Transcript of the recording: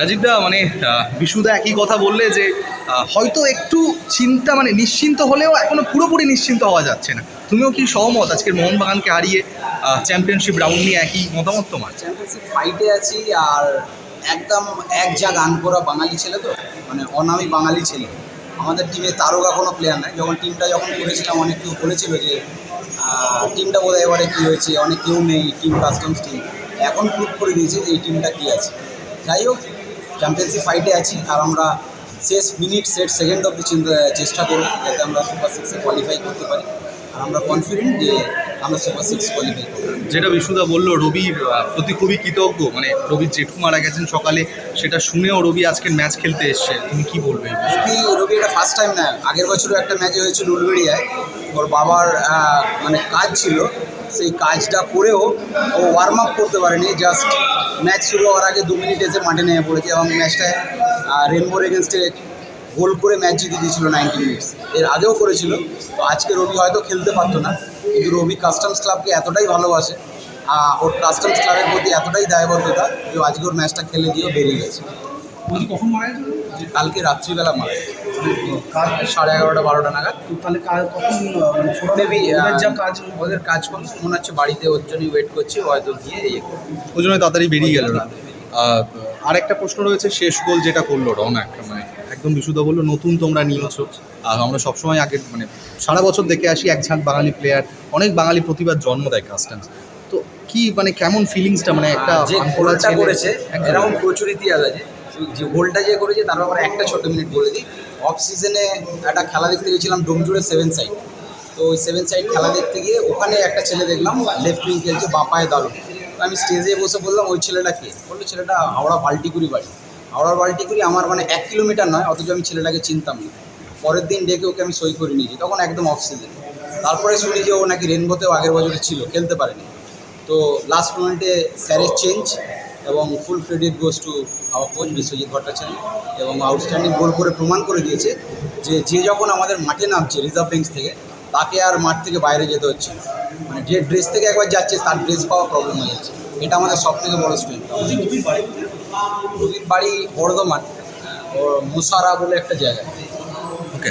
রাজীবদা মানে বিশুদা একই কথা বললে যে হয়তো একটু চিন্তা মানে নিশ্চিন্ত হলেও এখনও পুরোপুরি নিশ্চিন্ত হওয়া যাচ্ছে না। তুমিও কি সহমত আজকের মোহনবাগানকে হারিয়ে চ্যাম্পিয়নশিপ রাউন্ড নিয়ে একই মতামত তোমার? চ্যাম্পিয়নশিপ ফাইটে আছি আর একদম এক যা গান করা বাঙালি ছেলে তো মানে অনামি বাঙালি ছেলে। আমাদের টিমে তারকা কোনো প্লেয়ার নাই। যখন টিমটা যখন করেছিলাম, অনেক কেউ বলেছিল যে টিমটা বোধহয় এবারে কী হয়েছে, অনেক কেউ নেই টিম কাস্টমস টিম এখন প্রুভ করে দিয়েছে যে এই টিমটা কী আছে। যাই হোক চ্যাম্পিয়নশিপ ফাইটে আছি আর আমরা শেষ মিনিট সেট সেকেন্ড অব্দি চিন্তা চেষ্টা করব যাতে আমরা সুপার সিক্সে কোয়ালিফাই করতে পারি। আর আমরা কনফিডেন্ট যে আমরা সুপার সিক্স কোয়ালিফাই করব। যেটা বিশুদা বলল আহ, প্রতি খুবই কৃতজ্ঞ। মানে রবির জেঠু মারা গেছেন সকালে সেটা শুনেও রবি আজকের ম্যাচ খেলতে এসছে। তুমি কি বলবে রবি রবি এটা ফার্স্ট টাইম না আগের বছরও একটা ম্যাচে হয়েছিল উলবেড়িয়ায়। ওর বাবার মানে কাজ ছিল সেই কাজটা করেও ও ওয়ার্ম আপ করতে পারেনি। জাস্ট ম্যাচ শুরু হওয়ার আগে দু মিনিট এসে মাঠে নেমে পড়েছে এবং ম্যাচটায় রেনবোর এগেনস্টে গোল করে ম্যাচ জিতে দিয়েছিল নাইনটি মিনিটস এর আগেও করেছিল। তো আজকে রবি হয়তো খেলতে পারতো না। কিন্তু রবি কাস্টমস ক্লাবকে এতটাই ভালোবাসে ওর কাস্টমস ক্লাবের প্রতি এতটাই দায়বদ্ধতা যে আজকে ওর ম্যাচটা খেলে দিয়েও বেরিয়ে গেছে। কখন মারা কালকে রাত্রিবেলা মারা গেছে। সাড়ে এগারোটা বারোটা নাগাদ। তাহলে কাল কখন আহ, মানে মেবি যা কাজ ওদের কাজ করছে মনে হচ্ছে বাড়িতে ওর জন্যই ওয়েট করছে হয়তো গিয়ে ইয়ে। ওই জন্য তাড়াতাড়ি বেরিয়ে গেল না? আহ, আরেকটা প্রশ্ন রয়েছে শেষ গোল যেটা করল রওনাক মানে একদম বিশুদ্ধ বলল নতুন তোমরা নিয়েছো। আর আমরা সবসময় আগে মানে সারা বছর দেখে আসি এক ঝাঁক বাঙালি প্লেয়ার অনেক বাঙালি প্রতিভার জন্ম দেয় কাস্টেন্স তো কি মানে কেমন ফিলিংসটা মানে একটা আর করেছে এরকম প্রচুর ইতিহাস আছে। যে গোলটা যে করেছে তার ব্যাপারে একটা ছোট মিনিট বলে দিই। অফ সিজনে একটা খেলা দেখতে গেছিলাম, ডোমজুড়ে সেভেন সাইড তো ওই সেভেন সাইড খেলা দেখতে গিয়ে ওখানে একটা ছেলে দেখলাম লেফট উইং খেলছে, বাপায় দারুণ। তো আমি স্টেজে বসে বললাম, ওই ছেলেটা কে? বলল, ছেলেটা হাওড়া বাল্টিকুড়ি বাড়ি। হাওড়ার বাল্টিকুড়ি আমার মানে এক কিলোমিটার নয়, অথচ আমি ছেলেটাকে চিনতাম না। পরের দিন ডেকে ওকে আমি সই করে নিয়েছি, তখন একদম অফ সিজন তারপরে শুনি যে ও নাকি রেনবোতেও আগের বছরে ছিল, খেলতে পারেনি। তো লাস্ট মোমেন্টে স্যারের চেঞ্জ এবং full credit goes to our coach Biswajit Bhattacharya এবং আউটস্ট্যান্ডিং গোল করে প্রমাণ করে দিয়েছে যে যে যখন আমাদের মাঠে নামছে রিজার্ভ বেঞ্চ থেকে, তাকে আর মাঠ থেকে বাইরে যেতে হচ্ছে মানে যে ড্রেস থেকে একবার যাচ্ছে, তার ড্রেস পাওয়া প্রবলেম হয়ে যাচ্ছে। এটা আমাদের সব থেকে বড় রবির বাড়ি বর্ধমান মুসারা বলে একটা জায়গা। ওকে